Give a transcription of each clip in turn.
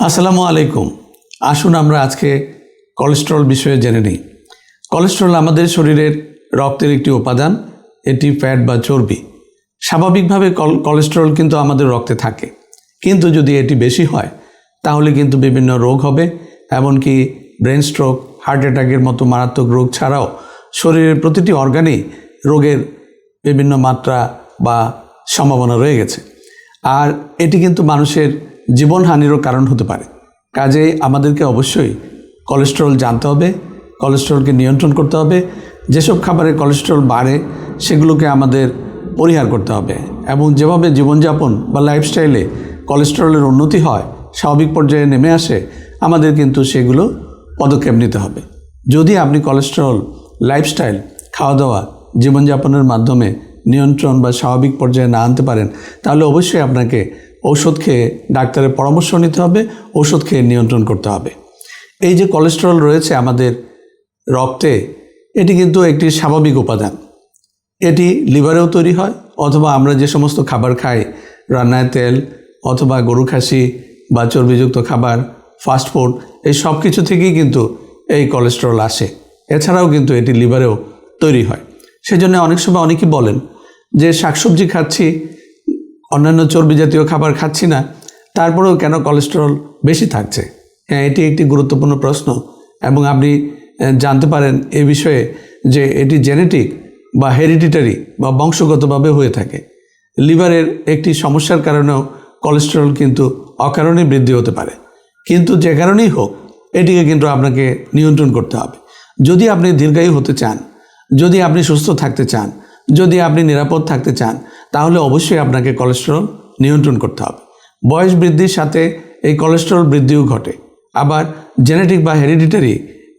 আসসালামু আলাইকুম। আসুন আমরা আজকে কোলেস্টেরল বিষয়ে জেনে নিই। কোলেস্টেরল আমাদের শরীরের রক্তের একটি উপাদান, এটি ফ্যাট বা চর্বি। স্বাভাবিকভাবে কল- কোলেস্টেরল কিন্তু আমাদের রক্তে থাকে। কিন্তু যদি এটি বেশি হয়, তাহলে কিন্তু বিভিন্ন রোগ হবে, এমনকি ব্রেন স্ট্রোক হার্ট অ্যাটাকের মতো মারাত্মক রোগ ছাড়াও শরীরের প্রতিটি অর্গানেই রোগের বিভিন্ন মাত্রা বা সম্ভাবনা রয়ে গেছে। আর এটি কিন্তু মানুষের জীবনহানিরও কারণ হতে পারে। কাজে আমাদেরকে অবশ্যই কোলেস্টেরল জানতে হবে কোলেস্টেরলকে নিয়ন্ত্রণ করতে হবে, যেসব খাবারে কোলেস্টেরল বাড়ে সেগুলোকে আমাদের পরিহার করতে হবে এবং যেভাবে জীবনযাপন বা লাইফস্টাইলে কোলেস্টেরলের উন্নতি হয়, স্বাভাবিক পর্যায়ে নেমে আসে, আমাদের কিন্তু সেগুলো পদক্ষেপ নিতে হবে। যদি আপনি কোলেস্টেরল লাইফস্টাইল খাওয়া দাওয়া জীবনযাপনের মাধ্যমে নিয়ন্ত্রণ বা স্বাভাবিক পর্যায়ে না আনতে পারেন, তাহলে অবশ্যই আপনাকে ঔষধ খেয়ে ডাক্তারের পরামর্শ নিতে হবে, ঔষধ খেয়ে নিয়ন্ত্রণ করতে হবে। এই যে কোলেস্টেরল রয়েছে আমাদের রক্তে, এটি কিন্তু একটি স্বাভাবিক উপাদান। এটি লিভারেও তৈরি হয়, অথবা আমরা যে সমস্ত খাবার খাই, রান্নায় তেল অথবা গরু খাসি বা চর্বিযুক্ত খাবার ফাস্টফুড এই সব কিছু থেকেই কিন্তু এই কোলেস্টেরল আসে। এছাড়াও কিন্তু এটি লিভারেও তৈরি হয়। সেজন্য অনেক সময় অনেকেই বলেন যে শাকসবজি খাচ্ছি অন্যান্য চর্বি জাতীয় খাবার খাচ্ছি না, তারপরেও কেন কোলেস্টেরল বেশি থাকছে? হ্যাঁ এটি একটি গুরুত্বপূর্ণ প্রশ্ন এবং আপনি জানতে পারেন এ বিষয়ে যে এটি জেনেটিক বা হেরিডিটারি বা বংশগতভাবে হয়ে থাকে। লিভারের একটি সমস্যার কারণেও কোলেস্টেরল কিন্তু অকারণে বৃদ্ধি হতে পারে। কিন্তু যে কারণেই হোক, এটিকে কিন্তু আপনাকে নিয়ন্ত্রণ করতে হবে। যদি আপনি দীর্ঘায়ু হতে চান, যদি আপনি সুস্থ থাকতে চান, যদি আপনি নিরাপদ থাকতে চান তাহলে অবশ্যই আপনাকে কোলেস্টেরল নিয়ন্ত্রণ করতে হবে। বয়স বৃদ্ধির সাথে এই কোলেস্টেরল বৃদ্ধিও ঘটে। আবার জেনেটিক বা হেরিডিটারি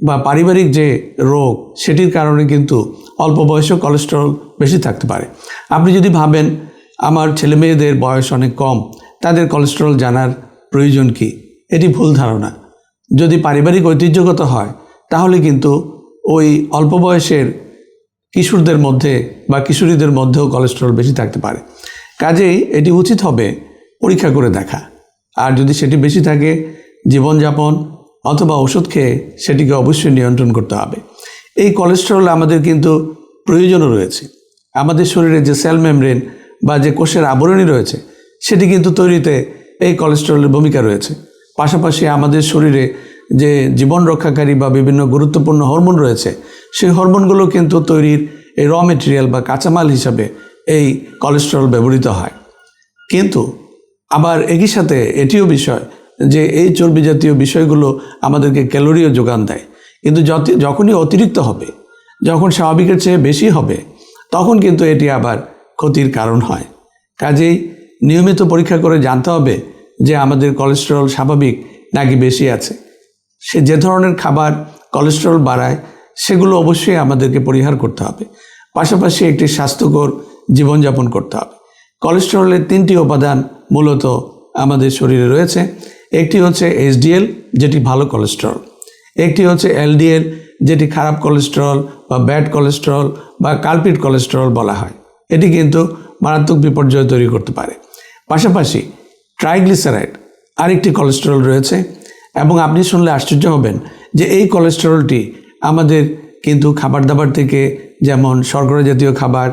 বা পারিবারিক যে রোগ, সেটির কারণে কিন্তু অল্প বয়সেও কোলেস্টেরল বেশি থাকতে পারে। আপনি যদি ভাবেন আমার ছেলে মেয়েদের বয়স অনেক কম, তাদের কোলেস্টেরল জানার প্রয়োজন কি? এটি ভুল ধারণা। যদি পারিবারিক ঐতিহ্যগত হয়, তাহলে কিন্তু ওই অল্প বয়সের কিশোরদের মধ্যে বা কিশোরীদের মধ্যেও কোলেস্টেরল বেশি থাকতে পারে। কাজেই এটি উচিত হবে পরীক্ষা করে দেখা। আর যদি সেটি বেশি থাকে জীবনযাপন অথবা ওষুধ খেয়ে সেটিকে অবশ্যই নিয়ন্ত্রণ করতে হবে। এই কোলেস্টেরল আমাদের কিন্তু প্রয়োজনও রয়েছে। আমাদের শরীরে যে সেল মেমব্রেন বা যে কোষের আবরণী রয়েছে, সেটি কিন্তু তৈরিতে এই কোলেস্টেরলের ভূমিকা রয়েছে। পাশাপাশি আমাদের শরীরে যে জীবন রক্ষাকারী বা বিভিন্ন গুরুত্বপূর্ণ হরমোন রয়েছে, সেই হরমোনগুলো কিন্তু তৈরির এই র মেটেরিয়াল বা কাঁচামাল হিসাবে এই কোলেস্টেরল ব্যবহৃত হয়। কিন্তু আবার একই সাথে এটিও বিষয় যে এই চর্বি জাতীয় বিষয়গুলো আমাদেরকে ক্যালোরিও যোগান দেয়। কিন্তু যত, যখনই অতিরিক্ত হবে, যখন স্বাভাবিকের চেয়ে বেশি হবে, তখন কিন্তু এটি আবার ক্ষতির কারণ হয়। কাজেই নিয়মিত পরীক্ষা করে জানতে হবে যে আমাদের কোলেস্টেরল স্বাভাবিক নাকি বেশি আছে। সে যে ধরনের খাবার কোলেস্টেরল বাড়ায়, সেগুলো অবশ্যই আমাদেরকে পরিহার করতে হবে। পাশাপাশি একটি স্বাস্থ্যকর জীবনযাপন করতে হবে। কোলেস্টেরলের তিনটি উপাদান মূলত আমাদের শরীরে রয়েছে। একটি হচ্ছে এইচডিএল যেটি ভালো কোলেস্টেরল একটি হচ্ছে এলডিএল যেটি খারাপ কোলেস্টেরল বা ব্যাড কোলেস্টেরল বা কালপিট কোলেস্টেরল বলা হয়। এটি কিন্তু মারাত্মক বিপর্যয় তৈরি করতে পারে। পাশাপাশি ট্রাইগ্লিসারাইড আরেকটি কোলেস্টেরল রয়েছে। এবং আপনি শুনলে আশ্চর্য হবেন যে এই কোলেস্টেরলটি আমাদের কিন্তু খাবার দাবার থেকে যেমন শর্করা জাতীয় খাবার,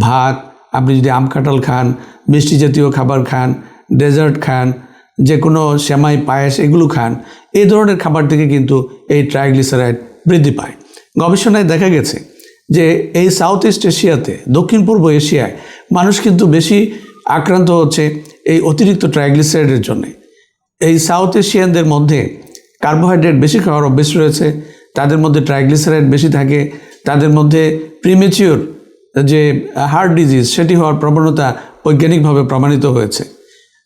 ভাত, আপনি যদি আম কাঁঠাল খান, মিষ্টি জাতীয় খাবার খান ডেজার্ট খান যে কোনো সেমাই, পায়েস এগুলো খান, এই ধরনের খাবার থেকে কিন্তু এই ট্রাইগ্লিসারাইড বৃদ্ধি পায়। গবেষণায় দেখা গেছে যে এই সাউথ ইস্ট এশিয়াতে, দক্ষিণ পূর্ব এশিয়ায় মানুষ কিন্তু বেশি আক্রান্ত হচ্ছে এই অতিরিক্ত ট্রাইগ্লিসারাইডের জন্যে। এই সাউথ এশিয়ানদের মধ্যে কার্বোহাইড্রেট বেশি খাওয়ার অভ্যেস রয়েছে, তাদের মধ্যে ট্রাইগ্লিসারাইড বেশি থাকে, তাদের মধ্যে প্রিমেচিওর যে হার্ট ডিজিজ সেটি হওয়ার প্রবণতা বৈজ্ঞানিকভাবে প্রমাণিত হয়েছে।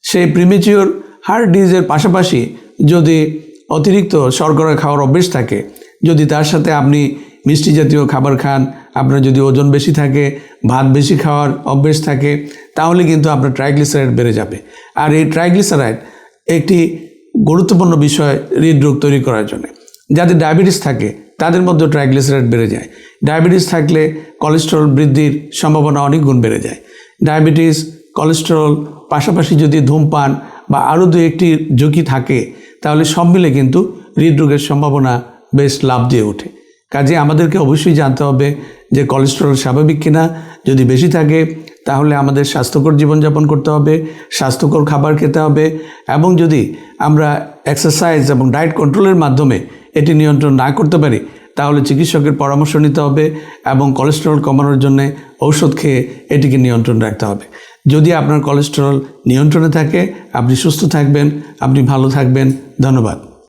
সেই প্রিমেচিওর হার্ট ডিজিজের পাশাপাশি যদি অতিরিক্ত শর্করা খাওয়ার অভ্যেস থাকে, যদি তার সাথে আপনি মিষ্টি জাতীয় খাবার খান, আপনার যদি ওজন বেশি থাকে, ভাত বেশি খাওয়ার অভ্যেস থাকে, তাহলে কিন্তু আপনার ট্রাইগ্লিসারাইড বেড়ে যাবে। আর এই ট্রাইগ্লিসারাইড একটি গুরুত্বপূর্ণ বিষয় হৃদরোগ তৈরি করার জন্য। যাদের ডায়াবেটিস থাকে, তাদের মধ্যে ট্রাইগ্লিসারাইড বেড়ে যায়। ডায়াবেটিস থাকলে কোলেস্টেরল বৃদ্ধির সম্ভাবনা অনেক গুণ বেড়ে যায়। ডায়াবেটিস, কোলেস্টেরল, পাশাপাশি যদি ধূমপান বা আরও দু একটি ঝুঁকি থাকে, তাহলে সব মিলে কিন্তু হৃদরোগের সম্ভাবনা বেশ লাভ দিয়ে ওঠে। কাজে আমাদেরকে অবশ্যই জানতে হবে যে কোলেস্টেরল স্বাভাবিক কিনা, যদি বেশি থাকে তাহলে আমাদের স্বাস্থ্যকর জীবনযাপন করতে হবে, স্বাস্থ্যকর খাবার খেতে হবে এবং যদি আমরা এক্সারসাইজ এবং ডায়েট কন্ট্রোলের মাধ্যমে এটি নিয়ন্ত্রণ না করতে পারি, তাহলে চিকিৎসকের পরামর্শ নিতে হবে এবং কোলেস্টেরল কমানোর জন্যে ঔষধ খেয়ে এটিকে নিয়ন্ত্রণ রাখতে হবে। যদি আপনার কোলেস্টেরল নিয়ন্ত্রণে থাকে, আপনি সুস্থ থাকবেন, আপনি ভালো থাকবেন, ধন্যবাদ।